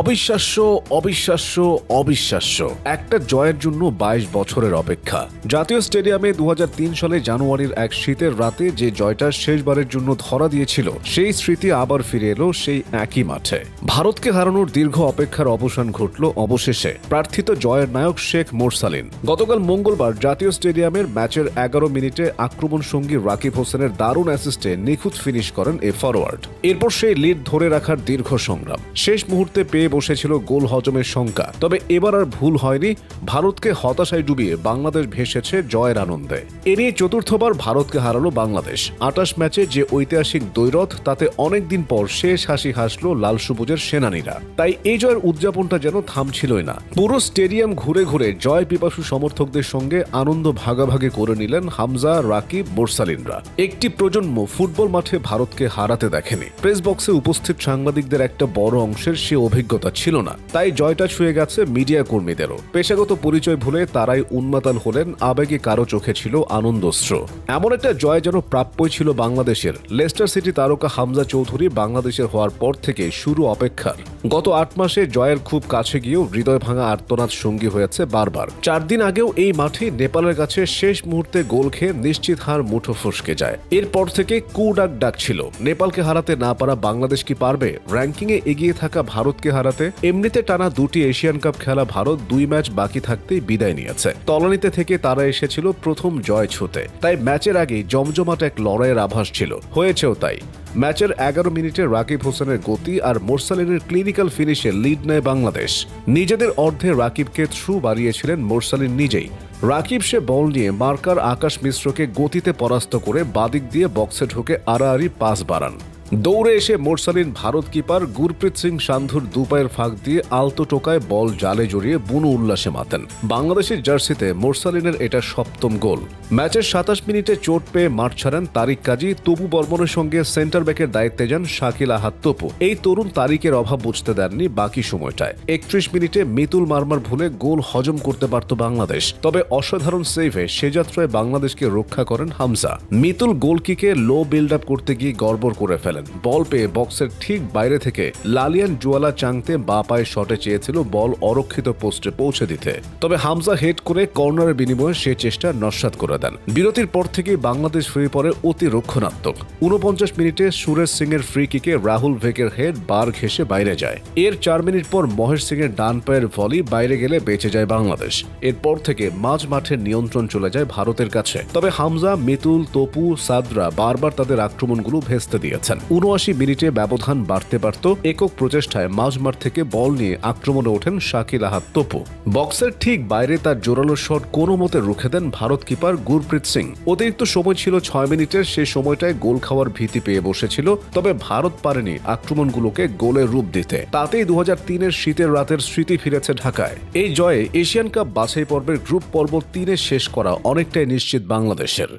অবিশ্বাস্য অবিশ্বাস্য অবিশ্বাস্য। একটা জয়ের জন্য বাইশ বছরের অপেক্ষা। জাতীয় স্টেডিয়ামে দু সালে জানুয়ারির এক শীতের রাতে যে জয়টা শেষবারের জন্য ধরা দিয়েছিল, সেই স্মৃতি আবার ফিরে এলো সেই একই মাঠে। ভারতকে হারানোর দীর্ঘ অপেক্ষার অবসান ঘটল অবশেষে। প্রার্থিত জয়ের নায়ক শেখ মোরসালিন। গতকাল মঙ্গলবার জাতীয় স্টেডিয়ামের ম্যাচের এগারো মিনিটে আক্রমণ সঙ্গী রাকিব হোসেনের দারুণ অ্যাসিস্টে নিখুঁত ফিনিশ করেন এ ফরওয়ার্ড এরপর সেই লিড ধরে রাখার দীর্ঘ সংগ্রাম। শেষ মুহূর্তে পেয়ে বসেছিল গোল হজমের শঙ্কা। তবে এবার আর ভুল হয়নি। ভারতকে হতাশায় ডুবিয়ে বাংলাদেশ ভেসেছে জয়ের আনন্দে। এ নিয়ে চতুর্থবার ভারতকে হারালো বাংলাদেশ। আটাশ ম্যাচে যে ঐতিহাসিক দৈরথ তাতে অনেকদিন পর শেষ হাসি হাসলো লাল সবুজের সেনানীরা। তাই এই জয়ের উদযাপনটা যেন থামছিলই না। পুরো স্টেডিয়াম ঘুরে ঘুরে জয় পিপাসু সমর্থকদের সঙ্গে আনন্দ ভাগাভাগি করে নিলেন হামজা, রাকিব, মোরসালিনরা। একটি প্রজন্ম ফুটবল মাঠে ভারতকে হারাতে দেখেনি। প্রেস বক্সে উপস্থিত সাংবাদিকদের একটা বড় অংশের সে অভিজ্ঞতা ছিল না। তাই জয়টা ছুঁয়ে গেছে মিডিয়া কর্মীদেরও। পেশাগত পরিচয় ভুলে তারাই উন্মাতাল হলেন, আবেগে কারও চোখে ছিল আনন্দস্ত্র এমন একটা জয় যেন প্রাপ্যই ছিল বাংলাদেশের। লেস্টার সিটি তারকা হামজা চৌধুরী বাংলাদেশের হওয়ার পর থেকে শুরু অপেক্ষার। গত আট মাসে জয়ের খুব কাছে গিয়েও হৃদয় ভাঙা আর্তনাদ সঙ্গী হয়েছে বারবার। চার দিন আগেও এই মাঠে নেপালের কাছে শেষ মুহূর্তে গোল খেয়ে নিশ্চিত হার মুঠো ফসকে যায়। এরপর থেকে কু ডাক ডাকছিল নেপালকে হারাতে না পারা বাংলাদেশ কি পারবে? র্যাঙ্কিংয়ে এগিয়ে থাকা ভারতকে হারাতে, এমনিতে টানা দুটি এশিয়ান কাপ খেলা ভারত দুই ম্যাচ বাকি থাকতেই বিদায় নিয়েছে। তলানিতে থেকে তারা এসেছিল প্রথম জয় ছুতে। তাই ম্যাচের আগেই জমজমাট এক লড়াইয়ের আভাস ছিল। হয়েছেও তাই। ম্যাচের এগারো মিনিটে রাকিব হোসেনের গতি আর মোরসালিনের ক্লিনিক্যাল ফিনিশে লিড নেয় বাংলাদেশ। নিজেদের অর্ধে রাকিবকে থ্রু বাড়িয়েছিলেন মোরসালিন নিজেই। রাকিব সে বল নিয়ে মার্কার আকাশ মিশ্রকে গতিতে পরাস্ত করে বাদিক দিয়ে বক্সে ঢুকে আড়াআড়ি পাস বাড়ান। দৌড়ে এসে মোরসালিন ভারত কিপার গুরপ্রীত সিং সান্ধুর দুপায়ের ফাঁক দিয়ে আলতো টোকায় বল জালে জড়িয়ে বুনো উল্লাসে মাতেন। বাংলাদেশের জার্সিতে মোরসালিনের এটা সপ্তম গোল। ম্যাচের সাতাশ মিনিটে চোট পেয়ে মাঠ ছাড়েন তারিক কাজী, তবু বর্মনের সঙ্গে সেন্টার ব্যাকের দায়িত্বে যান শাকিল আহাত তপু। এই তরুণ তারিকের অভাব বুঝতে দেননি বাকি সময়টায়। একত্রিশ মিনিটে মিতুল মারমার ভুলে গোল হজম করতে পারত বাংলাদেশ। তবে অসাধারণ সেভে সে যাত্রায় বাংলাদেশকে রক্ষা করেন হামজা। মিতুল গোলকিকে লো বিল্ড আপ করতে গিয়ে গড়বড় করে ফেলেন। বল পেয়ে বক্সের ঠিক বাইরে থেকে লালিয়ান জুয়ালা চাংতে বা পায়ে শটে চেয়েছিল বল অরক্ষিত পোস্টে পৌঁছে দিতে। তবে হামজা হেড করে কর্নারের বিনিময়ে সে চেষ্টা নস্বাত করে দেন। বিরতির পর থেকেই বাংলাদেশ ফিরে পড়ে অতি রক্ষণাত্মক। উনপঞ্চাশ মিনিটে সুরেশ সিং এর ফ্রি কিকে রাহুল ভেকের হেড বার ঘেসে বাইরে যায়। এর চার মিনিট পর মহেশ সিং এর ডান পায়ের ভলি বাইরে গেলে বেঁচে যায় বাংলাদেশ। এরপর থেকে মাঝ মাঠের নিয়ন্ত্রণ চলে যায় ভারতের কাছে। তবে হামজা, মিতুল, তপু, সাদরা বারবার তাদের আক্রমণগুলো ভেস্তে দিয়েছেন। উনআশি মিনিটে ব্যবধান বাড়তে পারত একক প্রচেষ্টায় মাঝমাঠ থেকে বল নিয়ে আক্রমণে ওঠেন শাকিল আহাত তপু। বক্সের ঠিক বাইরে তার জোরালো শট কোনো মতে রুখে দেন ভারত কিপার গুরপ্রীত সিং। অতিরিক্ত সময় ছিল ছয় মিনিটের সে সময়টায় গোল খাওয়ার ভীতি পেয়ে বসেছিল, তবে ভারত পারেনি আক্রমণগুলোকে গোলের রূপ দিতে। তাতেই দু তিনের শীতের রাতের স্মৃতি ফিরেছে ঢাকায়। এই জয়ে এশিয়ান কাপ বাছাই পর্বের গ্রুপ পর্ব তিনে শেষ করা অনেকটাই নিশ্চিত বাংলাদেশের।